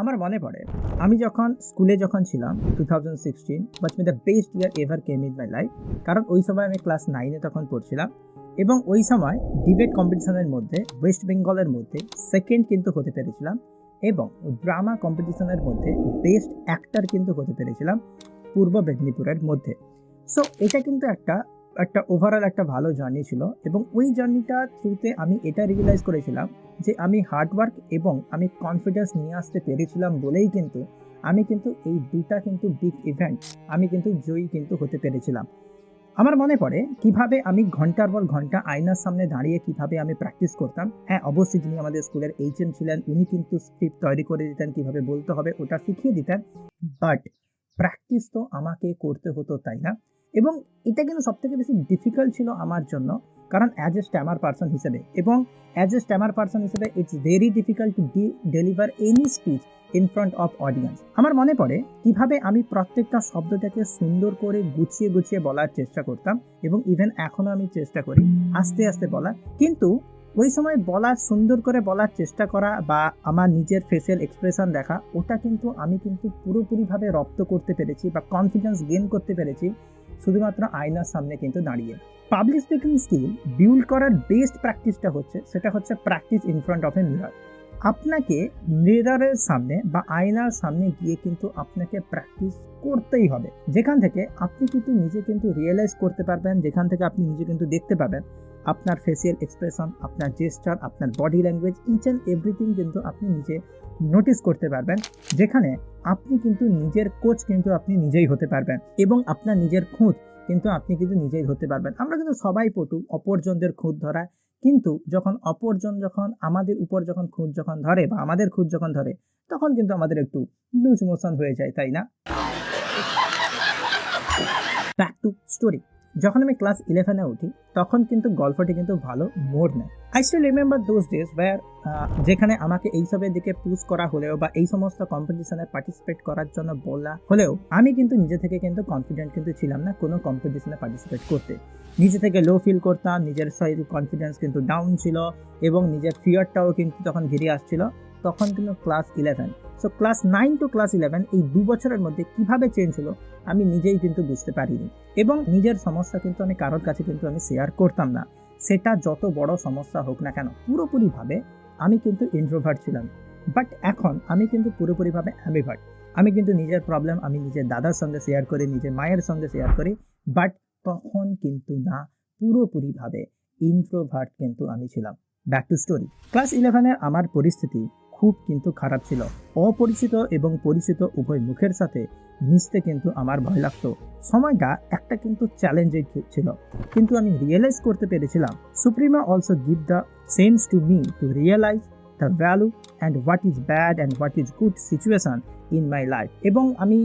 আমার মনে পড়ে, আমি যখন স্কুলে যখন ছিলাম two thousand sixteen but me the best year ever came in my life কারণ ওই সময় আমি ক্লাস নাইনে তখন পড়ছিলাম, এবং ওই সময় ডিবেট কম্পিটিশনের মধ্যে ওয়েস্ট বেঙ্গলের মধ্যে সেকেন্ড কিন্তু হতে পেরেছিলাম, এবং ড্রামা কম্পিটিশনের মধ্যে বেস্ট অ্যাক্টর কিন্তু হতে পেরেছিলাম, পূর্ব মেদিনীপুরের মধ্যে। সো এটা কিন্তু একটা একটা ওভারঅল একটা ভালো জার্নি ছিল এবং ওই জার্নিটা থ্রুতে আমি এটা রিয়েলাইজ করেছিলাম যে আমি হার্ডওয়ার্ক এবং আমি কনফিডেন্স নিয়ে আসতে পেরেছিলাম বলেই কিন্তু আমি কিন্তু এই দুটা কিন্তু বিগ ইভেন্ট আমি কিন্তু জয়ী কিন্তু হতে পেরেছিলাম। আমার মনে পড়ে কীভাবে আমি ঘণ্টার পর ঘণ্টা আয়নার সামনে দাঁড়িয়ে কীভাবে আমি প্র্যাকটিস করতাম। হ্যাঁ অবশ্যই যিনি আমাদের স্কুলের এইচএম ছিলেন, উনি কিন্তু স্ক্রিপ্ট তৈরি করে দিতেন, কীভাবে বলতে হবে ওটা শিখিয়ে দিতেন। বাট প্র্যাকটিস তো আমাকে করতে হতো, তাই না? এবং এটা কিন্তু সবথেকে বেশি ডিফিকাল্ট ছিল আমার জন্য, কারণ অ্যাজ এ স্ট্যামার পার্সন হিসেবে এবং অ্যাজ এ স্ট্যামার পার্সন হিসেবে it's very difficult to de deliver any speech in front of audience আমার মনে পড়ে কীভাবে আমি প্রত্যেকটা শব্দটাকে সুন্দর করে গুছিয়ে গুছিয়ে বলার চেষ্টা করতাম এবং ইভেন এখনও আমি চেষ্টা করি আস্তে আস্তে বলার। কিন্তু ওই সময় বলার, সুন্দর করে বলার চেষ্টা করা বা আমার নিজের ফেসিয়াল এক্সপ্রেশন দেখা, ওটা কিন্তু আমি কিন্তু পুরোপুরিভাবে রপ্ত করতে পেরেছি বা কনফিডেন্স গেন করতে পেরেছি শুধুমাত্র আয়নার সামনে কিন্তু দাঁড়িয়ে। পাবলিক স্পিকিং স্কিল বিল্ড করার বেস্ট প্র্যাকটিসটা হচ্ছে, সেটা হচ্ছে practice in front of a mirror আপনাকে মিররের সামনে বা আয়নার সামনে গিয়ে কিন্তু আপনাকে প্র্যাকটিস করতেই হবে। যেখান থেকে আপনি কিন্তু নিজে কিন্তু রিয়েলাইজ করতে পারবেন, যেখান থেকে আপনি নিজে কিন্তু দেখতে পাবেন আপনার ফেসিয়াল এক্সপ্রেশন আপনার জেস্টার আপনার body language each and everything কিন্তু আপনি নিজে নোটিস করতে পারবেন, যেখানে আপনি কিন্তু নিজের কোচ কিন্তু আপনি নিজেই হতে পারবেন এবং আপনার নিজের খুঁত কিন্তু আপনি কিন্তু নিজেই ধরতে পারবেন। আমরা কিন্তু সবাই পটু, অপরজনদের খুঁত ধরা। কিন্তু যখন অপরজন যখন আমাদের উপর যখন খুঁত যখন ধরে বা আমাদের খুঁত যখন ধরে, তখন কিন্তু আমাদের একটু লুজ মোশন হয়ে যায়, তাই না? ব্যাক টু স্টোরি যখন আমি ক্লাস ইলেভেনে উঠি, তখন কিন্তু গল্পটি কিন্তু ভালো মোড় নেয়। I still remember those days were যেখানে আমাকে এইসবের দিকে পুশ করা হলেও বা এই সমস্ত কম্পিটিশনে পার্টিসিপেট করার জন্য বলা হলেও, আমি কিন্তু নিজে থেকে কিন্তু কনফিডেন্ট কিন্তু ছিলাম না কোনো কম্পিটিশনে পার্টিসিপেট করতে। নিজে থেকে লো ফিল করতাম, নিজের শরীর কনফিডেন্স কিন্তু ডাউন ছিল এবং নিজের ফিয়ারটাও কিন্তু তখন ঘিরে আসছিল। তখন কিন্তু class eleven so class nine to class eleven এই দু বছরের মধ্যে কীভাবে চেঞ্জ হলো? আমি নিজেই কিন্তু বুঝতে পারিনি। এবং নিজের সমস্যা কিন্তু আমি কারোর কাছে কিন্তু আমি শেয়ার করতাম না। সেটা যত বড় সমস্যা হোক না কেন, পুরোপুরিভাবে আমি কিন্তু ইন্ট্রোভার্ট ছিলাম। বাট এখন আমি কিন্তু পুরোপুরিভাবে অ্যামিভার্ট আমি কিন্তু নিজের প্রবলেম আমি নিজের দাদার সঙ্গে শেয়ার করি, নিজের মায়ের সঙ্গে শেয়ার করি বাট তখন কিন্তু না, পুরোপুরিভাবে ইন্ট্রোভার্ট কিন্তু আমি ছিলাম। ব্যাক টু স্টোরি ক্লাস ইলেভেনের আমার পরিস্থিতি খুব কিন্তু খারাপ ছিল। অপরিচিত এবং পরিচিত উভয় মুখের সাথে মিশতে কিন্তু আমার ভয় লাগতো। সময়টা একটা কিন্তু চ্যালেঞ্জের ছিল। কিন্তু আমি রিয়েলাইজ করতে পেরেছিলাম সুপ্রিমা also give the sense to me to realise the value and what is bad and what is good situation in my life এবং আমি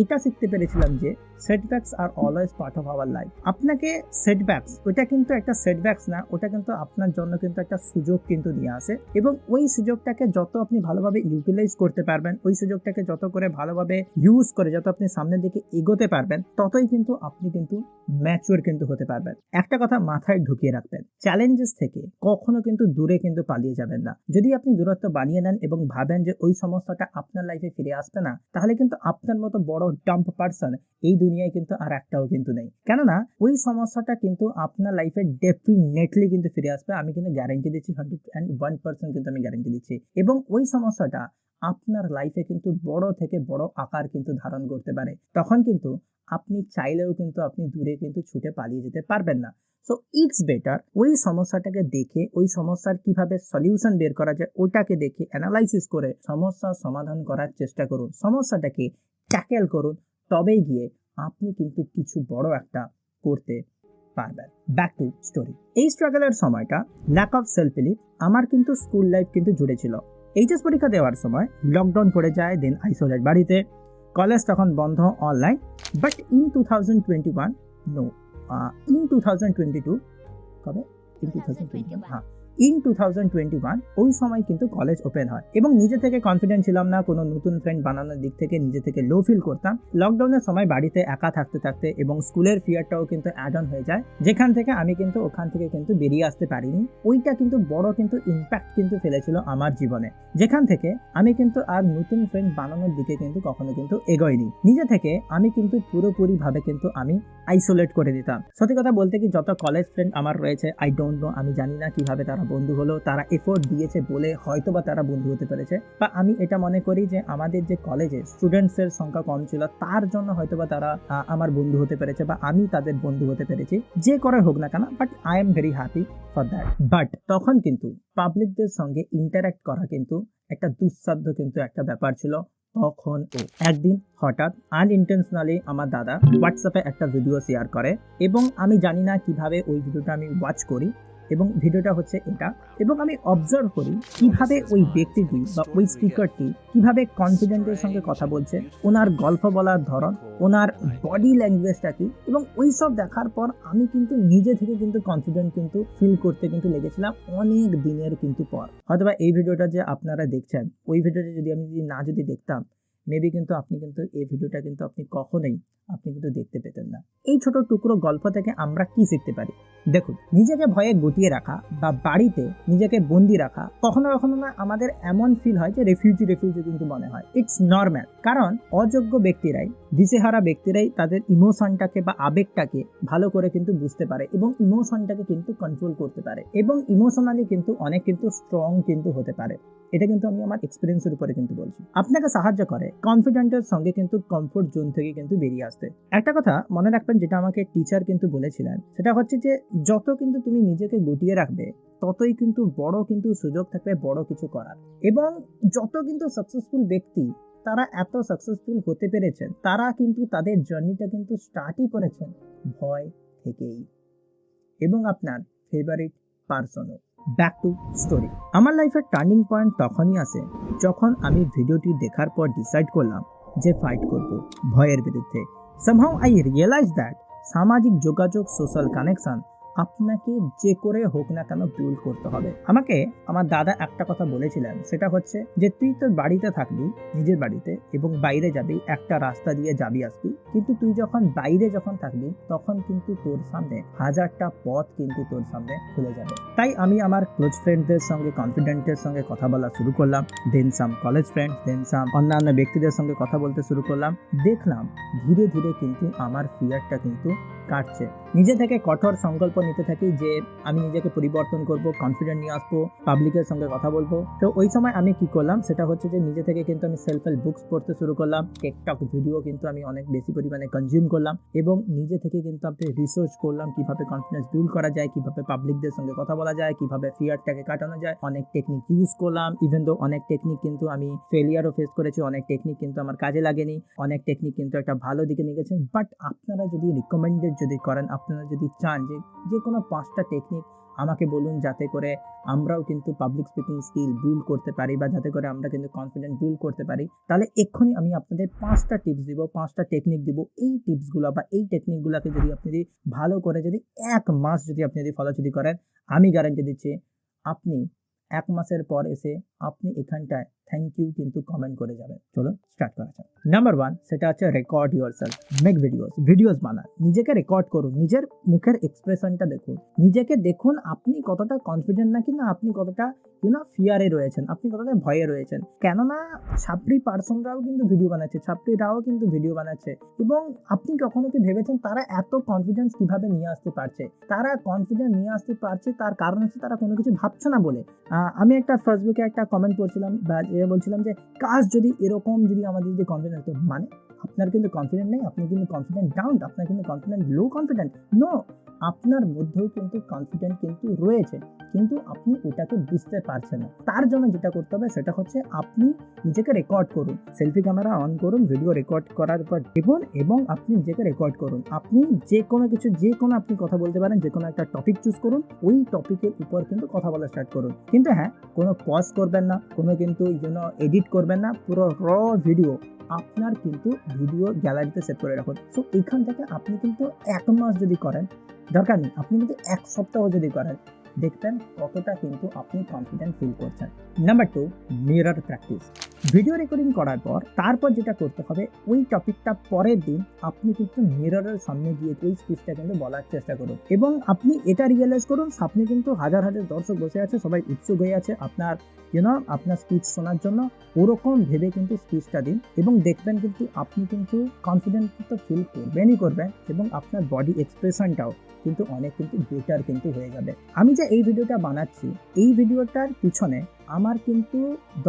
এটা শিখতে পেরেছিলাম যে setbacks are always part of our life আপনাকে সেটব্যাকস ওটা কিন্তু একটা সেটব্যাকস না, ওটা কিন্তু আপনার জন্য কিন্তু একটা সুযোগ কিন্তু নিয়ে আসে। এবং ওই সুযোগটাকে যত আপনি ভালোভাবে ইউটিলাইজ করতে পারবেন, ওই সুযোগটাকে যত করে ভালোভাবে ইউজ করে যত আপনি সামনের দিকে এগোতে পারবেন, ততই কিন্তু আপনি কিন্তু ম্যাচিওর কিন্তু হতে পারবেন। একটা কথা মাথায় ঢুকিয়ে রাখবেন চ্যালেঞ্জেস থেকে কখনো কিন্তু দূরে কিন্তু পালিয়ে যাবেন না। যদি আপনি দূরত্ব বানিয়ে নেন এবং ভাবেন যে ওই সমস্যাটা আপনার লাইফে ফিরে আসবে না। তাহলে কিন্তু আপনার মতো বড় ডাম্প পার্সন এই দুনিয়ায় কিন্তু আর একটাও কিন্তু নেই। কেননা ওই সমস্যাটা কিন্তু আপনার লাইফে ডেফিনেটলি কিন্তু ফিরে আসবে। আমি কিন্তু গ্যারেন্টি দিচ্ছি হান্ড্রেড অ্যান্ড ওয়ান পার্সেন্ট কিন্তু আমি গ্যারেন্টি দিচ্ছি। এবং ওই সমস্যাটা আপনার লাইফে কিন্তু বড় থেকে বড় আকার কিন্তু ধারণ করতে পারে। তখন কিন্তু আপনি চাইলেও কিন্তু আপনি দূরে কিন্তু ছুটে পালিয়ে যেতে পারবেন না। সো ইটস বেটার ওই সমস্যাটাকে দেখে, ওই সমস্যার কীভাবে সলিউশন বের করা যায়, ওইটাকে দেখে অ্যানালাইসিস করে সমস্যার সমাধান করার চেষ্টা করুন। সমস্যাটাকে ট্যাকেল করুন। তবেই গিয়ে আপনি কিন্তু কিছু বড় একটা করতে পারবেন। ব্যাক টু স্টোরি এই স্ট্রাগলের সময়টা ল্যাক অফ সেলফ বিলিভ আমার কিন্তু স্কুল লাইফ কিন্তু জুড়ে ছিল। এইচএস পরীক্ষা দেওয়ার সময় লকডাউন পড়ে যায় দেন আইসোলেট বাড়িতে। কলেজ তখন বন্ধ online but in two thousand twenty one no in two thousand twenty two কবে ইন টু থাউজেন্ড টোয়েন্টি হ্যাঁ। In two thousand twenty one ওই সময় কিন্তু কলেজ ওপেন হয়। এবং নিজে থেকে কনফিডেন্ট ছিলাম না, কোনো নতুন ফ্রেন্ড বানানোর দিক থেকে, নিজে থেকে লো ফিল করতাম। লকডাউনের সময় বাড়িতে একা থাকতে থাকতে এবং স্কুলের ফিয়ারটাও কিন্তু অ্যাড অন হয়ে যায়। যেখান থেকে আমি কিন্তু, ওখান থেকে কিন্তু বেরিয়ে আসতে পারিনি। ওইটা কিন্তু বড় কিন্তু ইম্প্যাক্ট কিন্তু ফেলেছিল আমার জীবনে। যেখান থেকে আমি কিন্তু আর নতুন ফ্রেন্ড বানানোর দিকে কিন্তু কখনো কিন্তু এগোয়নি। নিজে থেকে আমি কিন্তু পুরোপুরিভাবে কিন্তু আমি আইসোলেট করে দিতাম। সত্যি কথা বলতে কি, যত কলেজ ফ্রেন্ড আমার রয়েছে আই ডোন্ট নো আমি জানি না কীভাবে তারা বন্ধু হলো, তারা এফোর্ট দিয়েছে বলে হয়তো বা তারা বন্ধু হতে পেরেছে। বা আমি এটা মনে করি যে আমাদের যে কলেজে স্টুডেন্টসের সংখ্যা কম ছিল, তার জন্য হয়তো বা তারা আমার বন্ধু হতে পেরেছে বা আমি তাদের বন্ধু হতে পেরেছি। যে করে হোক না কেন but I am very happy for that but তখন কিন্তু পাবলিকদের সঙ্গে ইন্টারাক্ট করা কিন্তু একটা দুঃসাধ্য কিন্তু একটা ব্যাপার ছিল। তখন একদিন হঠাৎ আনইনটেনশনালি আমার দাদা হোয়াটসঅ্যাপে একটা ভিডিও শেয়ার করে এবং আমি জানি না কীভাবে ওই ভিডিওটা আমি ওয়াচ করি। এবং ভিডিওটা হচ্ছে এটা। এবং আমি অবজার্ভ করি কীভাবে ওই ব্যক্তিটি বা ওই স্পিকারটি কীভাবে কনফিডেন্টের সঙ্গে কথা বলছে, ওনার গল্প বলার ধরন, ওনার বডি ল্যাঙ্গুয়েজটা কি, এবং ওই সব দেখার পর আমি কিন্তু নিজে থেকে কিন্তু কনফিডেন্ট কিন্তু ফিল করতে কিন্তু লেগেছিলাম অনেক দিনের কিন্তু পর। হয়তোবা এই ভিডিওটা যে আপনারা দেখছেন, ওই ভিডিওটা যদি আমি যদি না যদি দেখতাম মেবি কিন্তু আপনি কিন্তু এই ভিডিওটা কিন্তু আপনি কখনোই আপনি কিন্তু দেখতে পেতেন না। এই ছোট টুকরো গল্প থেকে আমরা কি শিখতে পারি? দেখুন, নিজেকে ভয়ে গুটিয়ে রাখা বা বাড়িতে নিজেকে বন্দি রাখা কখনো কখনো না আমাদের এমন ফিল হয় যে রেফিউজি রেফিউজি কিন্তু মনে হয়। ইটস নর্মাল কারণ অযোগ্য ব্যক্তিরাই, দিশেহারা ব্যক্তিরাই তাদের ইমোশনটাকে বা আবেগটাকে ভালো করে কিন্তু বুঝতে পারে এবং ইমোশনটাকে কিন্তু কন্ট্রোল করতে পারে এবং ইমোশনালি কিন্তু অনেক কিন্তু স্ট্রং কিন্তু হতে পারে। এটা কিন্তু আমি আমার এক্সপিরিয়েন্সের উপরে কিন্তু বলছি। আপনাকে সাহায্য করে কনফিডেন্টের সঙ্গে কিন্তু কমফোর্ট জোন থেকে কিন্তু বেরিয়ে আসতে। একটা কথা মনে রাখবেন যেটা আমাকে টিচার কিন্তু বলেছিলেন, সেটা হচ্ছে যে যত কিন্তু তুমি নিজেকে গুটিয়ে রাখবে, ততই কিন্তু বড় কিন্তু সুযোগ থাকবে বড় কিছু করার। এবং যত কিন্তু সাকসেসফুল ব্যক্তি, তারা এত সাকসেসফুল হতে পেরেছেন, তারা কিন্তু তাদের জার্নিটা কিন্তু স্টার্টই করেছেন ভয় থেকেই। এবং আপনার ফেভারিট পার্সনও ব্যাক টু স্টোরি আমার লাইফের টার্নিং পয়েন্ট তখনই আসে যখন আমি ভিডিওটি দেখার পর ডিসাইড করলাম যে ফাইট করব ভয়ের বিরুদ্ধে। সামহাউ আই রিয়েলাইজ দ্যাট সামাজিক যোগাযোগ সোশ্যাল কানেকশন আপনাকে যে করে হোক না কেন বিল্ড করতে হবে। আমাকে আমার দাদা একটা কথা বলেছিলেন, সেটা হচ্ছে যে তুই তোর বাড়িতে থাকবি, নিজের বাড়িতে, এবং বাইরে যাবি, একটা রাস্তা দিয়ে যাবি আসবি কিন্তু তুই যখন বাইরে যখন থাকবি, তখন কিন্তু তোর সামনে হাজারটা পথ কিন্তু তোর সামনে খুলে যাবে। তাই আমি আমার ক্লোজ ফ্রেন্ডদের সঙ্গে কনফিডেন্টের সঙ্গে কথা বলা শুরু করলাম। দেন সাম কলেজ ফ্রেন্ড দেন সাম অন্যান্য ব্যক্তিদের সঙ্গে কথা বলতে শুরু করলাম। দেখলাম ধীরে ধীরে কিন্তু আমার ফিয়ারটা কিন্তু কাটছে। নিজে থেকে কঠোর সংকল্প নিতে থাকি যে আমি নিজেকে পরিবর্তন করব কনফিডেন্ট নিয়ে আসব পাবলিকের সঙ্গে কথা বলব। তো ওই সময় আমি কি করলাম? সেটা হচ্ছে যে নিজে থেকে কিন্তু আমি সেলফ হেল্প বুকস পড়তে শুরু করলাম। টেকটক ভিডিও কিন্তু আমি অনেক বেশি পরিমাণে কনজিউম করলাম এবং নিজে থেকে কিন্তু আমি রিসার্চ করলাম কীভাবে কনফিডেন্স বিল্ড করা যায়, কীভাবে পাবলিকদের সঙ্গে কথা বলা যায়, কীভাবে ফিয়ারটাকে কাটানো যায়। অনেক টেকনিক ইউজ করলাম ইভেন দো অনেক টেকনিক কিন্তু আমি ফেলিয়ারও ফেস করেছি, অনেক টেকনিক কিন্তু আমার কাজে লাগেনি, অনেক টেকনিক কিন্তু একটা ভালো দিকে নিয়ে গেছেন বাট আপনারা যদি রিকমেন্ডেড যদি করেন, আপনারা যদি চান যে যে কোনো পাঁচটা টেকনিক আমাকে বলুন যাতে করে আমরাও কিন্তু পাবলিক স্পিকিং স্কিল বিল্ড করতে পারি বা যাতে করে আমরা কিন্তু কনফিডেন্ট বিল্ড করতে পারি, তাহলে এক্ষুনি আমি আপনাদের পাঁচটা টিপস দিব, পাঁচটা টেকনিক দিব। এই টিপসগুলো বা এই টেকনিকগুলোকে যদি আপনি যদি ভালো করে যদি এক মাস যদি আপনি যদি ফলো যদি করেন, আমি গ্যারান্টি দিচ্ছি, আপনি এক মাসের পর এসে আপনি এখানটায় থ্যাংক ইউ কিন্তু কমেন্ট করে যাবেন। চলুন স্টার্ট করা যাক। নাম্বার ওয়ান সেটা হচ্ছে record yourself make videos videos বানান। নিজেকে রেকর্ড করুন। নিজের মুখের এক্সপ্রেশনটা দেখুন। নিজেকে দেখুন আপনি কতটা কনফিডেন্ট নাকি না আপনি কতটা ইউনো ফিয়ারে রয়েছেন, আপনি কতটা ভয়ে রয়েছেন। কেননা ছাত্রী পার্সনরাও কিন্তু ভিডিও বানাচ্ছে ছাত্রীরাও কিন্তু ভিডিও বানাচ্ছে। এবং আপনি কখনো কি ভেবেছেন তারা এত কনফিডেন্স কীভাবে নিয়ে আসতে পারছে? তারা কনফিডেন্স নিয়ে আসতে পারছে, তার কারণ হচ্ছে তারা কোনো কিছু ভাবছে না বলে। আমি একটা ফেসবুকে একটা কমেন্ট করছিলাম বা বলছিলাম যে কাজ যদি এরকম যদি আমাদের যদি কনফিডেন্স মানে আপনার কিন্তু কনফিডেন্ট নেই, আপনি কিন্তু কনফিডেন্ট ডাউন আপনার কিন্তু কনফিডেন্ট লো কনফিডেন্ট নো আপনার মধ্যেও কিন্তু কনফিডেন্ট কিন্তু রয়েছে, কিন্তু আপনি ওটাকে বুঝতে পারছেন না। তার জন্য যেটা করতে হবে সেটা হচ্ছে আপনি নিজেকে রেকর্ড করুন সেলফি ক্যামেরা অন করুন ভিডিও রেকর্ড করার পর দেখুন এবং আপনি নিজেকে রেকর্ড করুন। আপনি যে কোনো কিছু, যে কোনো আপনি কথা বলতে পারেন, যে কোনো একটা টপিক চুজ করুন, ওই টপিকের উপর কিন্তু কথা বলা স্টার্ট করুন। কিন্তু হ্যাঁ কোনো পজ করবেন না, কোনো কিন্তু এই জন্য এডিট করবেন না, পুরো র ভিডিও আপনার কিন্তু ভিডিও গ্যালারিতে সেট করে রাখুন। সো এখান থেকে আপনি কিন্তু এক মাস যদি করেন, দরকার নেই, আপনি কিন্তু এক সপ্তাহ যদি করেন, দেখবেন কতটা কিন্তু আপনি কনফিডেন্ট ফিল করছেন। Number two mirror practice video recording করার পর, তারপর যেটা করতে হবে, ওই টপিকটা পরের দিন আপনি কিন্তু মিররের সামনে গিয়ে ওই স্পিচটা কিন্তু বলার চেষ্টা করুন। এবং আপনি এটা রিয়েলাইজ করুন আপনি কিন্তু হাজার হাজার দর্শক বসে আছে, সবাই উৎসুক হয়ে আছে আপনার ইউনো আপনার স্পিচ শোনার জন্য। ওরকম ভেবে কিন্তু স্পিচটা দিন এবং দেখবেন কিন্তু আপনি কিন্তু কনফিডেন্ট তো ফিল করবেনই করবেন এবং আপনার বডি এক্সপ্রেশনটাও কিন্তু অনেক কিন্তু বেটার কিন্তু হয়ে যাবে। আমি যে এই ভিডিওটা বানাচ্ছি, এই ভিডিওটার পিছনে আমার কিন্তু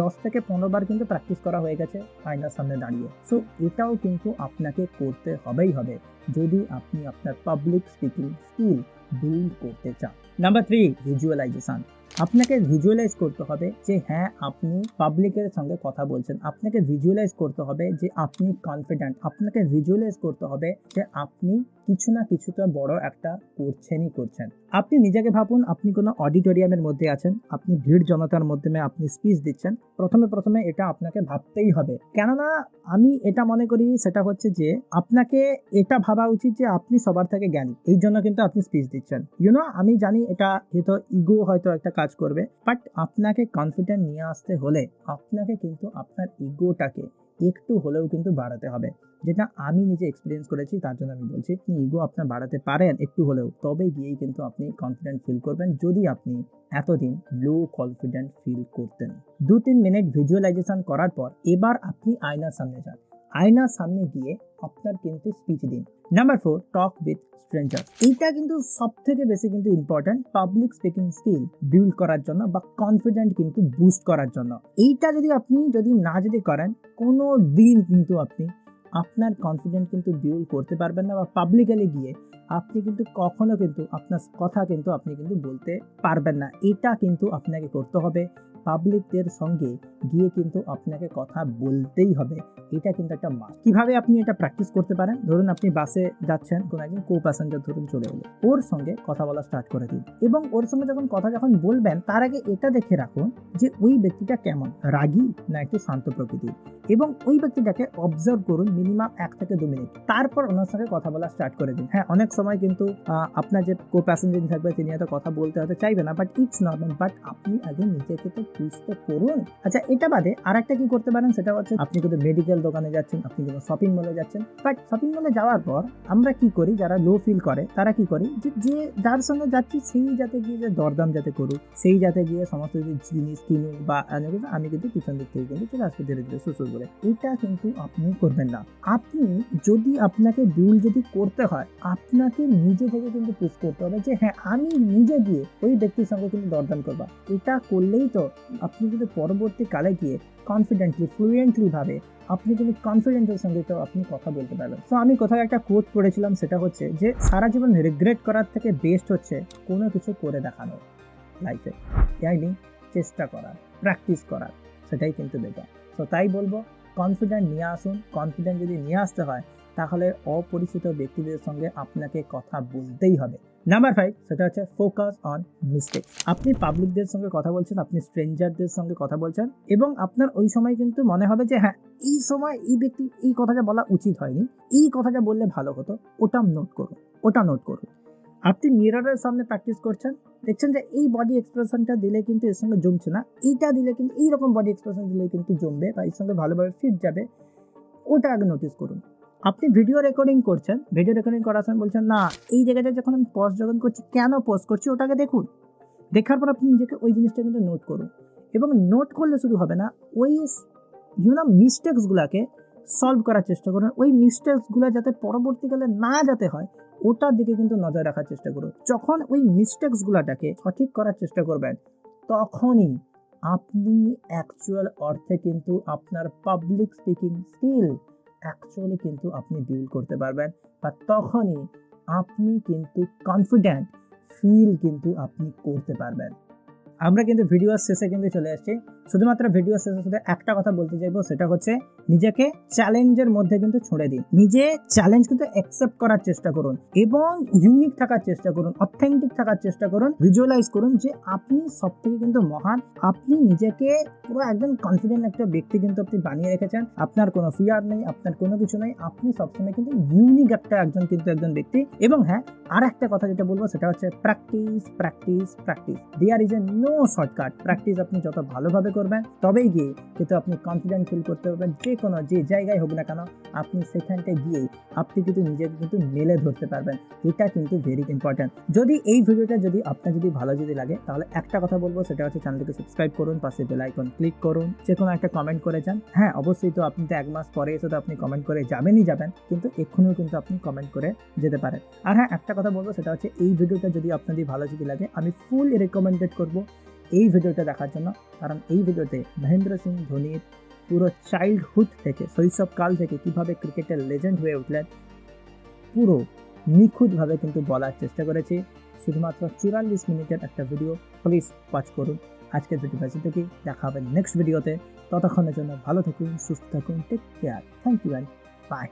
দশ থেকে পনেরো বার কিন্তু প্র্যাকটিস করা হয়ে গেছে আয়নার সামনে দাঁড়িয়ে। সো এটাও কিন্তু আপনাকে করতে হবেই হবে যদি আপনি আপনার পাবলিক স্পিকিং স্কিল বিল্ড করতে চান। নাম্বার থ্রি ভিজুয়ালাইজেশন আপনাকে ভিজুয়ালাইজ করতে হবে যে হ্যাঁ আপনি পাবলিকের সঙ্গে কথা বলছেন। আপনাকে ভিজুয়ালাইজ করতে হবে যে, আপনি কনফিডেন্ট আপনাকে ভিজুয়ালাইজ করতে হবে যে, আপনি কিছু না কিছু তো বড় একটা করছেনই করছেন। আপনি নিজেকে ভাবুন, আপনি কোনো অডিটোরিয়ামের মধ্যে আছেন, আপনি ভিড় জনতার মাধ্যমে আপনি স্পিচ দিচ্ছেন, প্রথমে প্রথমে এটা আপনাকে ভাবতেই হবে। কেননা আমি এটা মনে করি, সেটা হচ্ছে যে আপনাকে এটা ভাবা উচিত যে আপনি সবার থেকে জ্ঞানী, এই জন্য কিন্তু আপনি স্পিচ দিচ্ছেন। ইউনো আমি জানি এটা হয়তো ইগো হয়তো একটা কাজ করবে বাট আপনাকে কনফিডেন্ট নিয়ে আসতে হলে আপনাকে কিন্তু আপনার ইগোটাকে একটু হলেও কিন্তু বাড়াতে হবে। যেটা আমি নিজে এক্সপিরিয়েন্স করেছি, তার জন্য আমি বলছি, আপনি ইগো আপনার বাড়াতে পারেন একটু হলেও, তবে গিয়েই কিন্তু আপনি কনফিডেন্ট ফিল করবেন যদি আপনি এতদিন লো কনফিডেন্ট ফিল করতেন। দু তিন মিনিট ভিজুয়ালাইজেশন করার পর এবার আপনি আয়নার সামনে যান। আয়নার সামনে গিয়ে আপনার কিন্তু স্পিচ দিন। Number four talk with stranger এইটা কিন্তু সব থেকে বেশি কিন্তু important public speaking skill build করার জন্য বা কনফিডেন্ট কিন্তু বুস্ট করার জন্য। এইটা যদি আপনি যদি না যদি করেন, কোনো দিন কিন্তু আপনি আপনার কনফিডেন্ট কিন্তু বিল্ড করতে পারবেন না বা পাবলিকালি গিয়ে আপনি কিন্তু কখনো কিন্তু আপনার কথা কিন্তু আপনি কিন্তু বলতে পারবেন না। এটা কিন্তু আপনাকে করতে হবে। পাবলিকদের সঙ্গে গিয়ে কিন্তু আপনাকে কথা বলতেই হবে। এটা কিন্তু একটা মাস কীভাবে আপনি এটা প্র্যাকটিস করতে পারেন? ধরুন আপনি বাসে যাচ্ছেন, কোনো একজন কো প্যাসেঞ্জার ধরুন চলে এলো। ওর সঙ্গে কথা বলা স্টার্ট করে দিন। এবং ওর সঙ্গে যখন কথা যখন বলবেন, তার আগে এটা দেখে রাখুন যে ওই ব্যক্তিটা কেমন? রাগী না একটু শান্ত প্রকৃতির? এবং ওই ব্যক্তিটাকে অবজার্ভ করুন মিনিমাম এক থেকে দু মিনিট তারপর ওনার সঙ্গে কথা বলা স্টার্ট করে দিন। হ্যাঁ অনেক সময় কিন্তু আপনার যে কো প্যাসেঞ্জার থাকবে, তিনি হয়তো কথা বলতে হয়তো চাইবে না বাট ইটস নর্মাল বাট আপনি আগে নিজেকে তো বুঝতে করুন। আচ্ছা এটা বাদে আর একটা কি করতে পারেন? সেটা হচ্ছে আপনি কিন্তু মেডিকেল দোকানে যাচ্ছেন, আপনি কিন্তু শপিং মলে যাচ্ছেন। বাট শপিং মলে যাওয়ার পর আমরা কি করি? যারা লো ফিল করে, তারা কি করি? যে যে যার সঙ্গে যাচ্ছি, সেই যাতে গিয়ে যে দরদাম যাতে করুক, সেই যাতে গিয়ে সমস্ত কিছু জিনিস কিনুক বা আমি কিন্তু পিছন দিক থেকে কিন্তু চলে আসব ধীরে ধীরে, সুসুর করে। এটা কিন্তু আপনি করবেন না। আপনি যদি আপনাকে বিল যদি করতে হয়, আপনাকে নিজে থেকে কিন্তু পুশ করতে হবে যে হ্যাঁ আমি নিজে গিয়ে ওই ব্যক্তির সঙ্গে কিন্তু দরদাম করবা। এটা করলেই তো আপনি কিন্তু পরবর্তীকালে গিয়ে কনফিডেন্টলি ফ্লুয়েন্টলি ভাবে আপনি কিন্তু কনফিডেন্সের সঙ্গে তো আপনি কথা বলতে পারবেন। তো আমি কোথাও একটা কোট পড়েছিলাম, সেটা হচ্ছে যে, সারা জীবন রিগ্রেট করার থেকে বেস্ট হচ্ছে কোনো কিছু করে দেখানো লাইফে আই চেষ্টা করার প্র্যাকটিস করার সেটাই কিন্তু বেটার তো তাই বলব কনফিডেন্ট নিয়ে আসুন। কনফিডেন্ট যদি নিয়ে আসতে হয়, তাহলে অপরিচিত ব্যক্তিদের সঙ্গে আপনাকে কথা বলতেই হবে। নাম্বার ফাইভ সেটা হচ্ছে ফোকাস অন মিস্টেক আপনি পাবলিকদের সঙ্গে কথা বলছেন, আপনি স্ট্রেঞ্জারদের সঙ্গে কথা বলছেন, এবং আপনার ওই সময় কিন্তু মনে হবে যে হ্যাঁ এই সময় এই ব্যক্তি এই কথাটা বলা উচিত হয়নি, এই কথাটা বললে ভালো হতো, ওটা নোট করুন, ওটা নোট করুন। আপনি মিররের সামনে প্র্যাকটিস করছেন, দেখছেন যে এই বডি এক্সপ্রেশনটা দিলে কিন্তু এর সঙ্গে জমছে না, এইটা দিলে কিন্তু, এইরকম বডি এক্সপ্রেশন দিলে কিন্তু জমবে বা এর সঙ্গে ভালোভাবে ফিট যাবে, ওটা আগে নোটিস করুন। আপনি ভিডিও রেকর্ডিং করছেন ভিডিও রেকর্ডিং করার সময় বলছেন, না, এই জায়গাটা যখন আমি পজ যখন করছি, কেন পজ করছি ওটাকে দেখুন। দেখার পর আপনি নিজেকে ওই জিনিসটা কিন্তু নোট করুন। এবং নোট করলে শুধু হবে না, ওই ইউনো মিস্টেক্সগুলোকে সলভ করার চেষ্টা করুন। ওই মিস্টেক্সগুলো যাতে পরবর্তীকালে না যাতে হয়, ওটার দিকে কিন্তু নজর রাখার চেষ্টা করুন। যখন ওই মিস্টেক্সগুলোটাকে সঠিক করার চেষ্টা করবেন, তখনই আপনি অ্যাকচুয়াল অর্থে কিন্তু আপনার পাবলিক স্পিকিং স্কিল অ্যাকচুয়ালি কিন্তু আপনি বিল্ড করতে পারবেন বা তখনই আপনি কিন্তু কনফিডেন্ট ফিল কিন্তু আপনি করতে পারবেন। আমরা কিন্তু ভিডিওর শেষে কিন্তু চলে আসছি। শুধুমাত্র ভিডিও শেষে শুধু একটা কথা বলতে চাইব, সেটা হচ্ছে নিজেকে চ্যালেঞ্জের মধ্যে কিন্তু ছুঁড়ে দিন। নিজে চ্যালেঞ্জ কিন্তু অ্যাকসেপ্ট করার চেষ্টা করুন এবং ইউনিক থাকার চেষ্টা করুন অথেন্টিক থাকার চেষ্টা করুন ভিজুয়ালাইজ করুন যে আপনি সব থেকে কিন্তু মহান, আপনি নিজেকে পুরো একদম কনফিডেন্ট একটা ব্যক্তি কিন্তু আপনি বানিয়ে রেখেছেন। আপনার কোনো ফিয়ার নেই, আপনার কোনো কিছু নেই, আপনি সবসময় কিন্তু ইউনিক একটা একজন কিন্তু একজন ব্যক্তি। এবং হ্যাঁ আর একটা কথা যেটা বলব, সেটা হচ্ছে practice practice practice there is a no shortcut practice আপনি যত ভালোভাবে করবেন, তবেই গিয়ে কিন্তু আপনি কনফিডেন্ট ফিল করতে পারবেন, যে কোনো যে জায়গায় হোক না কেন আপনি সেখানটায় গিয়ে আপনি কিন্তু নিজেকে কিন্তু মেলে ধরতে পারবেন। এটা কিন্তু ভেরি ইম্পর্ট্যান্ট যদি এই ভিডিওটা যদি আপনার যদি ভালো যদি লাগে, তাহলে একটা কথা বলব, সেটা হচ্ছে চ্যানেলকে সাবস্ক্রাইব করুন, পাশে বেল আইকন ক্লিক করুন, যে কোনো একটা কমেন্ট করে যান। হ্যাঁ অবশ্যই তো আপনি তো এক মাস পরে এসে তো আপনি কমেন্ট করে যাবেনই যাবেন, কিন্তু এক্ষুনিও কিন্তু আপনি কমেন্ট করে যেতে পারেন। আর হ্যাঁ একটা কথা বলব, সেটা হচ্ছে এই ভিডিওটা যদি আপনাদের ভালো যদি লাগে, আমি ফুল রেকমেন্ডেড করব এই ভিডিওটা দেখার জন্য, কারণ এই ভিডিওতে মহেন্দ্র সিং ধোনির পুরো চাইল্ডহুড থেকে, শৈশবকাল থেকে কীভাবে ক্রিকেটের লেজেন্ড হয়ে উঠলেন, পুরো নিখুঁতভাবে কিন্তু বলার চেষ্টা করেছি। শুধুমাত্র চুরাল্লিশ মিনিটের একটা ভিডিও প্লিজ ওয়াচ করুন। আজকের ভিডিও বেশি থেকে দেখা হবে নেক্সট ভিডিওতে ততক্ষণের জন্য ভালো থাকুন, সুস্থ থাকুন take care thank you and bye